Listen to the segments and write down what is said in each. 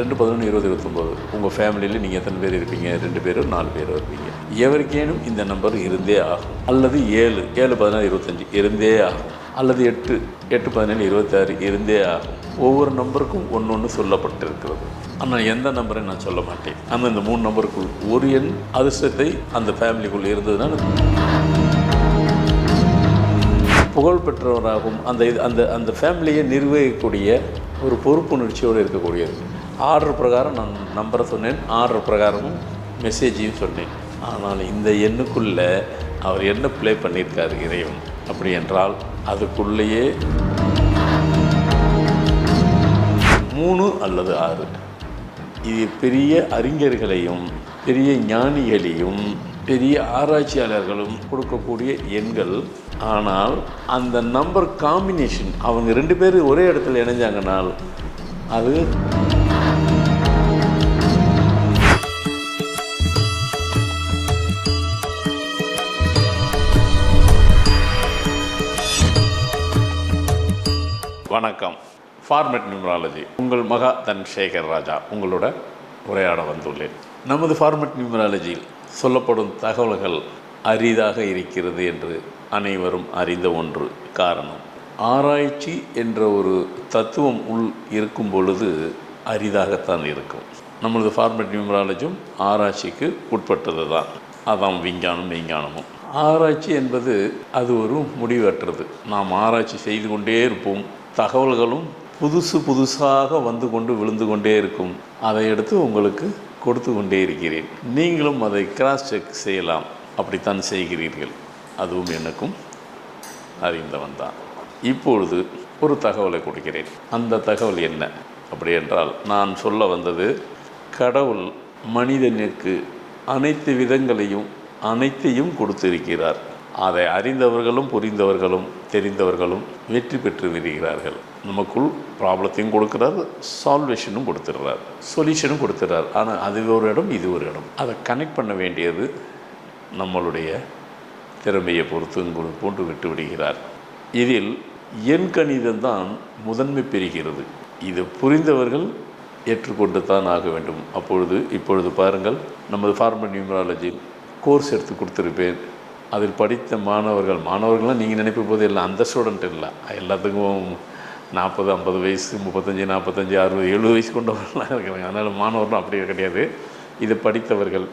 ரெண்டு பதினொன்று இருபது இருபத்தொம்போது. உங்கள் ஃபேமிலியில் நீங்கள் எத்தனை பேர் இருப்பீங்க? ரெண்டு பேரும் நாலு பேர் இருப்பீங்க. எவருக்கேனும் இந்த நம்பர் இருந்தே ஆகும். அல்லது ஏழு ஏழு பதினாறு இருபத்தஞ்சி இருந்தே ஆகும். அல்லது எட்டு எட்டு பதினேழு இருபத்தாறு இருந்தே ஆகும். ஒவ்வொரு நம்பருக்கும் ஒன்று ஒன்று சொல்லப்பட்டிருக்கிறது. ஆனால் எந்த நம்பரை நான் சொல்ல மாட்டேன். ஆனால் இந்த மூணு நம்பருக்குள் ஒரு எண் அதிர்ஷ்டத்தை அந்த ஃபேமிலிக்குள் இருந்ததுனால புகழ் பெற்றவராகவும் அந்த இது அந்த அந்த ஃபேமிலியை நிர்வகிக்கக்கூடிய ஒரு பொறுப்புணர்ச்சியோடு இருக்கக்கூடியது ஆர்டர் பிரகாரம் நான் நம்பரை சொன்னேன் ஆர்டர் பிரகாரமும் மெசேஜையும் சொன்னேன். ஆனால் இந்த எண்ணுக்குள்ளே அவர் என்ன ப்ளே பண்ணியிருக்காரு இறைவன் அப்படி என்றால் அதுக்குள்ளேயே மூணு அல்லது ஆறு. இது பெரிய அறிஞர்களையும் பெரிய ஞானிகளையும் பெரிய ஆராய்ச்சியாளர்களும் கொடுக்கக்கூடிய எண்கள். ஆனால் அந்த நம்பர் காம்பினேஷன் அவங்க ரெண்டு பேரும் ஒரே இடத்துல இணைஞ்சாங்கனால் அது வணக்கம். ஃபார்மெட் நியூமராலஜி உங்கள் மகா தன் சேகர் ராஜா உங்களோட உரையாட வந்துள்ளேன். நமது ஃபார்மெட் நியூமராலஜியில் சொல்லப்படும் தகவல்கள் அரிதாக இருக்கிறது என்று அனைவரும் அறிந்த ஒன்று காரணம். ஆராய்ச்சி என்ற ஒரு தத்துவம் உள் இருக்கும் பொழுது அரிதாகத்தான் இருக்கும். நம்மளது ஃபார்மெட் நியூமராலஜியும் ஆராய்ச்சிக்கு உட்பட்டது தான் அதான் விஞ்ஞானம் விஞ்ஞானமும் ஆராய்ச்சி என்பது அது ஒரு முடிவற்றது. நாம் ஆராய்ச்சி செய்து கொண்டே இருப்போம். தகவல்களும் புதுசு புதுசாக வந்து கொண்டு விழுந்து கொண்டே இருக்கும். அதை எடுத்து உங்களுக்கு கொடுத்து கொண்டே இருக்கிறேன். நீங்களும் அதை கிராஸ் செக் செய்யலாம். அப்படித்தான் செய்கிறீர்கள். அதுவும் எனக்கும் அறிந்தவன் தான். இப்பொழுது ஒரு தகவலை கொடுக்கிறேன். அந்த தகவல் என்ன? அப்படி என்றால் நான் சொல்ல வந்தது கடவுள் மனிதனுக்கு அனைத்து விதங்களையும் அனைத்தையும் கொடுத்திருக்கிறார். அதை அறிந்தவர்களும் புரிந்தவர்களும் தெரிந்தவர்களும் வெற்றி பெற்று விடுகிறார்கள். நமக்குள் ப்ராப்ளத்தையும் கொடுக்குறார் சால்வேஷனும் கொடுத்துடுறார். சொல்யூஷனும் கொடுத்துறார் ஆனால் அது ஒரு இடம் இது ஒரு இடம். அதை கனெக்ட் பண்ண வேண்டியது நம்மளுடைய திறமையை பொறுத்து போன்று விட்டு விடுகிறார். இதில் எண் கணிதம் தான் முதன்மை பெறுகிறது. இது புரிந்தவர்கள் ஏற்றுக்கொண்டு தான் ஆக வேண்டும். அப்பொழுது இப்பொழுது பாருங்கள் நமது ஃபார்மல் நியூமராலஜி கோர்ஸ் எடுத்து கொடுத்துருப்பேன். அதில் படித்த மாணவர்கள் மாணவர்கள்லாம் நீங்கள் நினைப்ப போது எல்லாம் அந்த ஸ்டூடெண்ட் இல்லை. எல்லாத்துக்கும் நாற்பது ஐம்பது வயசு முப்பத்தஞ்சு நாற்பத்தஞ்சு அறுபது எழுபது வயசு கொண்டவர்கள்லாம் இருக்கிறாங்க. அதனால் மாணவர்களும் அப்படியே கிடையாது. இது படித்தவர்கள்.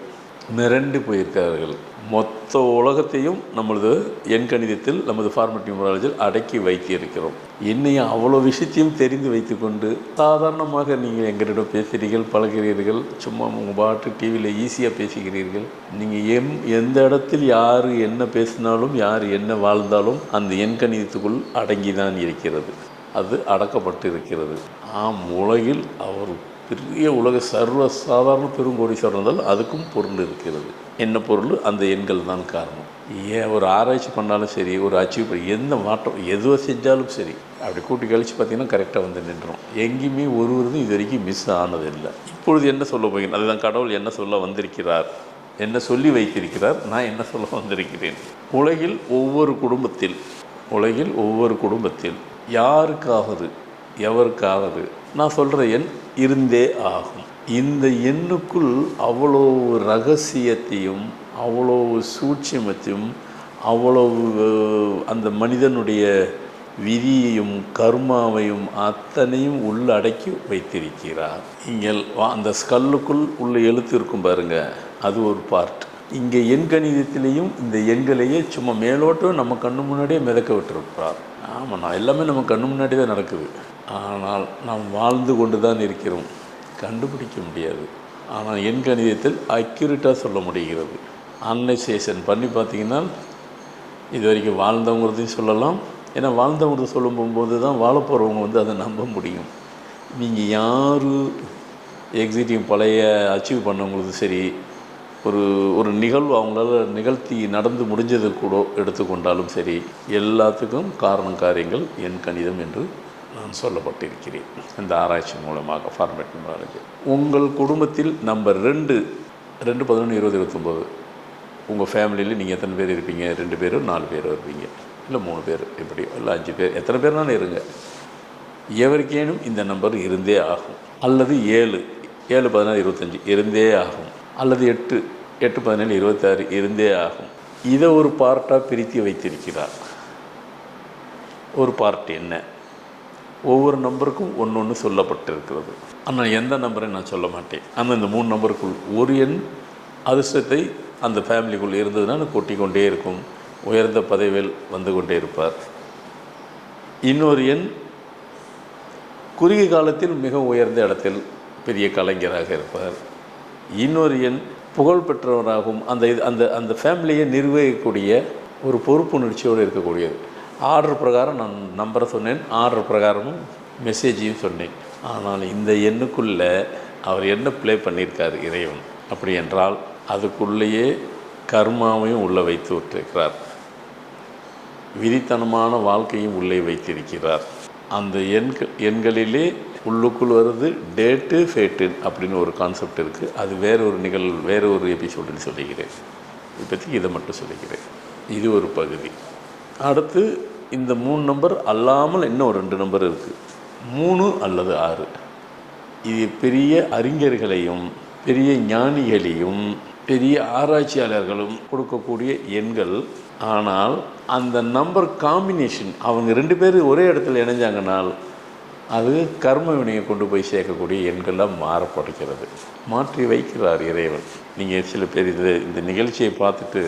மிரண்டு போயிருக்கிறார்கள். மொத்த உலகத்தையும் நம்மளது எண்கணிதத்தில் நமது ஃபார்மட்டி நியூமராலஜியில் அடக்கி வைத்திருக்கிறோம். என்னையும் அவ்வளோ விஷயத்தையும் தெரிந்து வைத்துக்கொண்டு சாதாரணமாக நீங்கள் எங்களிடம் பேசுகிறீர்கள் பழகிறீர்கள் சும்மா உங்கள் பாட்டு டிவியில் ஈஸியாக பேசுகிறீர்கள். நீங்கள் எம் எந்த இடத்தில் யார் என்ன பேசினாலும் யார் என்ன வாழ்ந்தாலும் அந்த எண்கணிதத்துக்குள் அடங்கி தான் இருக்கிறது. அது அடக்கப்பட்டு இருக்கிறது ஆம் உலகில் அவர் பெரிய உலக சர்வ சாதாரண பெருங்கோடீஸ்வரர் இருந்தால் அதுக்கும் பொருள் இருக்கிறது. என்ன பொருள்? அந்த எண்கள் தான் காரணம். ஏன் ஒரு ஆராய்ச்சி பண்ணாலும் சரி ஒரு அச்சீவ் பண்ணி எந்த மாற்றம் எதுவாக செஞ்சாலும் சரி அப்படி கூட்டி கழித்து பார்த்தீங்கன்னா கரெக்டாக வந்து நின்றோம் எங்கேயுமே ஒரு இதுவும் இது வரைக்கும் மிஸ் ஆனதில்லை. இப்பொழுது என்ன சொல்ல போகிறேன்? அதுதான் கடவுள் என்ன சொல்ல வந்திருக்கிறார்? என்ன சொல்லி வைத்திருக்கிறார்? நான் என்ன சொல்ல வந்திருக்கிறேன்? உலகில் ஒவ்வொரு குடும்பத்தில் உலகில் ஒவ்வொரு குடும்பத்தில் யாருக்காவது எவருக்காவது நான் சொல்கிற எண் இருந்தே ஆகும். இந்த எண்ணுக்குள் அவ்வளோ ரகசியத்தையும் அவ்வளோ சூட்சிமத்தையும் அவ்வளவு அந்த மனிதனுடைய விதியையும் கர்மாவையும் அத்தனையும் உள்ளடக்கி வைத்திருக்கிறார். இங்கே அந்த ஸ்கல்லுக்குள் உள்ள எழுத்து இருக்கும் பாருங்க அது ஒரு பார்ட் இங்கே எண் கணிதத்திலையும் இந்த எண்களையே சும்மா மேலோட்டம் நம்ம கண்ணு முன்னாடியே மிதக்க விட்டுருப்பார். ஆமாம் நான் எல்லாமே நம்ம கண்ணு முன்னாடி தான் நடக்குது. ஆனால் நாம் வாழ்ந்து கொண்டு தான் இருக்கிறோம். கண்டுபிடிக்க முடியாது. ஆனால் என் கணிதத்தில் அக்யூரேட்டாக சொல்ல முடிகிறது. அனலைசேஷன் பண்ணி பார்த்தீங்கன்னா இது வரைக்கும் வாழ்ந்தவங்கிறதையும் சொல்லலாம். ஏன்னா வாழ்ந்தவங்கிறத சொல்லும் போகும்போது தான் வாழ போகிறவங்க வந்து அதை நம்ப முடியும். நீங்கள் யார் எக்ஸிட்டிவ் பழைய அச்சீவ் பண்ணவங்களுக்கு சரி ஒரு ஒரு நிகழ்வு அவங்களால நிகழ்த்தி நடந்து முடிஞ்சது கூட எடுத்துக்கொண்டாலும் சரி எல்லாத்துக்கும் காரணம் காரியங்கள் என் கணிதம் என்று நான் சொல்லப்பட்டிருக்கிறேன். இந்த ஆராய்ச்சி மூலமாக ஃபார்மேட் மூலமாக. உங்கள் குடும்பத்தில் நம்பர் ரெண்டு ரெண்டு பதினொன்று இருபது இருபத்தொம்போது. உங்கள் ஃபேமிலியில் நீங்கள் எத்தனை பேர் இருப்பீங்க? ரெண்டு பேரும் நாலு பேர் இருப்பீங்க? இல்லை மூணு பேர் இப்படி இல்லை அஞ்சு பேர் எத்தனை பேர்னாலும் இருங்க. எவருக்கேனும் இந்த நம்பர் இருந்தே ஆகும். அல்லது ஏழு ஏழு பதினாறு இருபத்தஞ்சி இருந்தே ஆகும். அல்லது எட்டு எட்டு பதினேழு இருபத்தாறு இருந்தே ஆகும். இதை ஒரு பார்ட்டாக பிரித்து வைத்திருக்கிறார். ஒரு பார்ட் என்ன? ஒவ்வொரு நம்பருக்கும் ஒன்று ஒன்று சொல்லப்பட்டிருக்கிறது. ஆனால் எந்த நம்பரை நான் சொல்ல மாட்டேன். ஆனால் இந்த மூணு நம்பருக்குள் ஒரு எண் அதிர்ஷ்டத்தை அந்த ஃபேமிலிக்குள் இருந்ததுனால கொட்டி கொண்டே இருக்கும். உயர்ந்த பதவியில் வந்து கொண்டே இருப்பார். இன்னொரு எண் குறுகிய காலத்தில் மிக உயர்ந்த இடத்தில் பெரிய கலைஞராக இருப்பார். இன்னொரு எண் புகழ் பெற்றவராகவும் அந்த இது அந்த அந்த ஃபேமிலியை நிர்வகிக்கக்கூடிய ஒரு பொறுப்புணர்ச்சியோடு இருக்கக்கூடியது ஆர்டர் பிரகாரம் நான் நம்பரை சொன்னேன் ஆர்டர் பிரகாரமும் மெசேஜையும் சொன்னேன். ஆனால் இந்த எண்ணுக்குள்ளே அவர் என்ன ப்ளே பண்ணியிருக்கார் இறைவன்? அப்படி என்றால் அதுக்குள்ளேயே கர்மாவையும் உள்ளே வைத்து விட்டிருக்கிறார். விதித்தனமான வாழ்க்கையும் உள்ளே வைத்திருக்கிறார். அந்த எண்கள் எண்களிலே உள்ளுக்குள் வருது டேட்டு ஃபேட்டு அப்படின்னு ஒரு கான்செப்ட் இருக்குது அது வேற ஒரு நிகழ்வு வேற ஒரு எபிசோடுன்னு சொல்லிக்கிறேன். இப்போதைக்கு இதை மட்டும் சொல்லிக்கிறேன். இது ஒரு பகுதி. அடுத்து இந்த மூணு நம்பர் அல்லாமல் இன்னும் ரெண்டு நம்பர் இருக்குது மூணு அல்லது ஆறு. இது பெரிய அறிஞர்களையும் பெரிய ஞானிகளையும் பெரிய ஆராய்ச்சியாளர்களும் கொடுக்கக்கூடிய எண்கள். ஆனால் அந்த நம்பர் காம்பினேஷன் அவங்க ரெண்டு பேரும் ஒரே இடத்துல இணைஞ்சாங்கனால் அது கர்ம வினையை கொண்டு போய் சேர்க்கக்கூடிய எண்களாக மாறப்படுகிறது. மாற்றி வைக்கிறார் இறைவன். நீங்கள் சில பேர் இது இந்த நிகழ்ச்சியை பார்த்துட்டு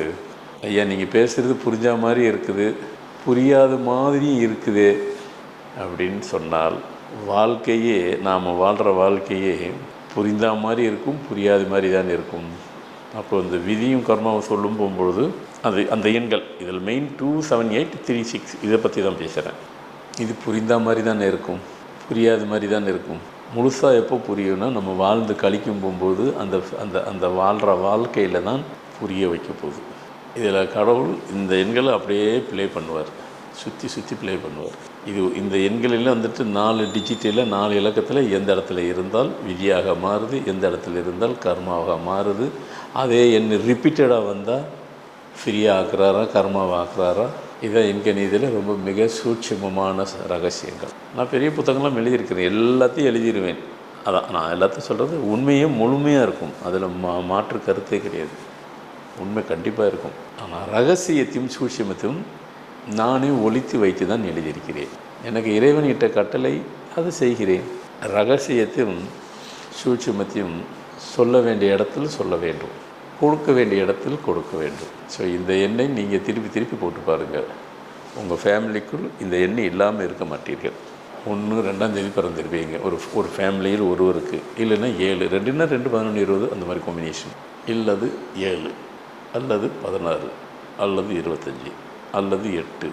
ஐயா நீங்கள் பேசுகிறது புரிஞ்ச மாதிரி இருக்குது. புரியாத மாதிரியும் இருக்குது அப்படின்னு சொன்னால் வாழ்க்கையே நாம் வாழ்கிற வாழ்க்கையே புரிந்தா மாதிரி இருக்கும் புரியாத மாதிரி தான் இருக்கும். அப்போ இந்த விதியும் கர்மாவும் சொல்லும் போகும்பொழுது அது அந்த எண்கள் இதில் main two seven eight three six இதை பற்றி தான் பேசுகிறேன் இது புரிந்தா மாதிரி தானே இருக்கும் புரியாத மாதிரி தான் இருக்கும். முழுசாக எப்போ புரியும்னா நம்ம வாழ்ந்து கழிக்கும் போகும்போது அந்த அந்த அந்த வாழ்கிற வாழ்க்கையில் தான் புரிய வைக்க போகுது. இதில் கடவுள் இந்த எண்களை அப்படியே ப்ளே பண்ணுவார். சுற்றி சுற்றி ப்ளே பண்ணுவார். இது இந்த எண்களில் வந்துட்டு நாலு டிஜிட்டில் நாலு இலக்கத்தில் எந்த இடத்துல இருந்தால் விதியாக மாறுது எந்த இடத்துல இருந்தால் கர்மாவாக மாறுது. அதே எண் ரிப்பீட்டடாக வந்தால் ஃப்ரீயாக ஆக்குறாரா கர்மாவை ஆக்குறாரா? இதான் எண்கணிதில் ரொம்ப மிக சூட்சமமான ரகசியங்கள். நான் பெரிய புத்தகங்களாம் எழுதியிருக்கிறேன். எல்லாத்தையும் எழுதிடுவேன் அதான் நான் எல்லாத்தையும் சொல்கிறது உண்மையும் முழுமையாக இருக்கும். அதில் மா மாற்று கருத்தே கிடையாது. உண்மை கண்டிப்பாக இருக்கும். ஆனால் ரகசியத்தையும் சூட்சியமத்தையும் நானே ஒழித்து வைத்து தான் எழுதியிருக்கிறேன். எனக்கு இறைவனிட்ட கட்டளை அது செய்கிறேன். ரகசியத்தையும் சூட்சுமத்தையும் சொல்ல வேண்டிய இடத்துல சொல்ல வேண்டும். கொடுக்க வேண்டிய இடத்தில் கொடுக்க வேண்டும். ஸோ இந்த எண்ணை நீங்கள் திருப்பி திருப்பி போட்டு பாருங்கள் உங்கள் ஃபேமிலிக்குள் இந்த எண்ணெய் இல்லாமல் இருக்க மாட்டீர்கள். ஒன்று ரெண்டாம் தேதி பிறந்திருப்பீங்க. ஒரு ஒரு ஃபேமிலியில் ஒருவருக்கு. இல்லைன்னா ஏழு ரெண்டுன்னா ரெண்டு பதினொன்று இருபது அந்த மாதிரி காம்பினேஷன் இல்லது ஏழு. அல்லது பதினாறு அல்லது இருபத்தஞ்சி அல்லது எட்டு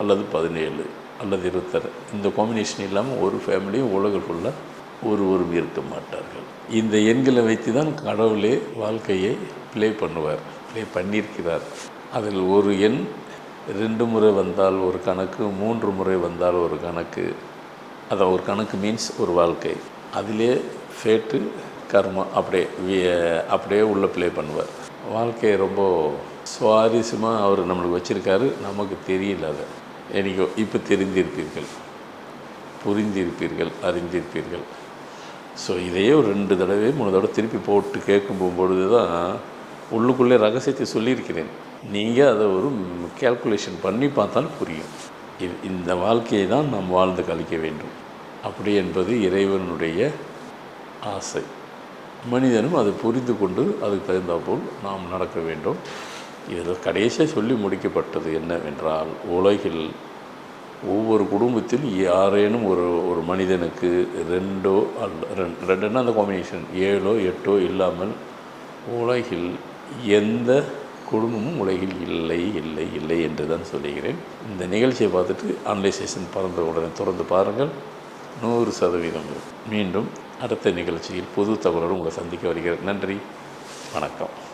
அல்லது பதினேழு அல்லது இருபத்தாறு. இந்த காம்பினேஷன் இல்லாமல் ஒரு ஃபேமிலியும் உலகம் ஃபுல்லாக ஒருவரும் இருக்க மாட்டார்கள். இந்த எண்களை வைத்து தான் கடவுளே வாழ்க்கையை ப்ளே பண்ணுவார் ப்ளே பண்ணியிருக்கிறார். அதில் ஒரு எண் ரெண்டு முறை வந்தால் ஒரு கணக்கு மூன்று முறை வந்தால் ஒரு கணக்கு. அதான் ஒரு கணக்கு மீன்ஸ் ஒரு வாழ்க்கை. அதிலே ஃபேட்டு கர்மா அப்படியே அப்படியே உள்ளே ப்ளே பண்ணுவார். வாழ்க்கையை ரொம்ப சுவாரஸ்யமாக அவர் நம்மளுக்கு வச்சுருக்காரு. நமக்கு தெரியல அதை. எனக்கோ இப்போ தெரிந்திருப்பீர்கள். புரிந்திருப்பீர்கள் அறிந்திருப்பீர்கள். ஸோ இதையே ஒரு ரெண்டு தடவை மூணு தடவை திருப்பி போட்டு கேட்கும் போகும்பொழுது தான் உள்ளுக்குள்ளே ரகசியத்தை சொல்லியிருக்கிறேன். நீங்கள் அதை ஒரு கேல்குலேஷன் பண்ணி பார்த்தால் புரியும். இது இந்த வாழ்க்கையை தான் நாம் வாழ்ந்து கழிக்க வேண்டும். அப்படி என்பது இறைவனுடைய ஆசை. மனிதனும் அதை புரிந்து கொண்டு அதுக்கு தகுந்தாற்போல் நாம் நடக்க வேண்டும். இதில் கடைசியாக சொல்லி முடிக்கப்பட்டது என்னவென்றால் உலகில் ஒவ்வொரு குடும்பத்தில் யாரேனும் ஒரு ஒரு மனிதனுக்கு ரெண்டோ அல்ல ரெண்டு ரெண்டுன்னா அந்த காம்பினேஷன் ஏழோ எட்டோ இல்லாமல் உலகில் எந்த குடும்பமும் உலகில் இல்லை இல்லை இல்லை என்று தான் சொல்லுகிறேன். இந்த நிகழ்ச்சியை பார்த்துட்டு அனலைசேஷன் பறந்த உடனே திறந்து பாருங்கள். நூறு சதவீதம் மீண்டும் அடுத்த நிகழ்ச்சியில் புது தகவலோடு உங்களை சந்திக்க வருகிறேன். நன்றி. வணக்கம்.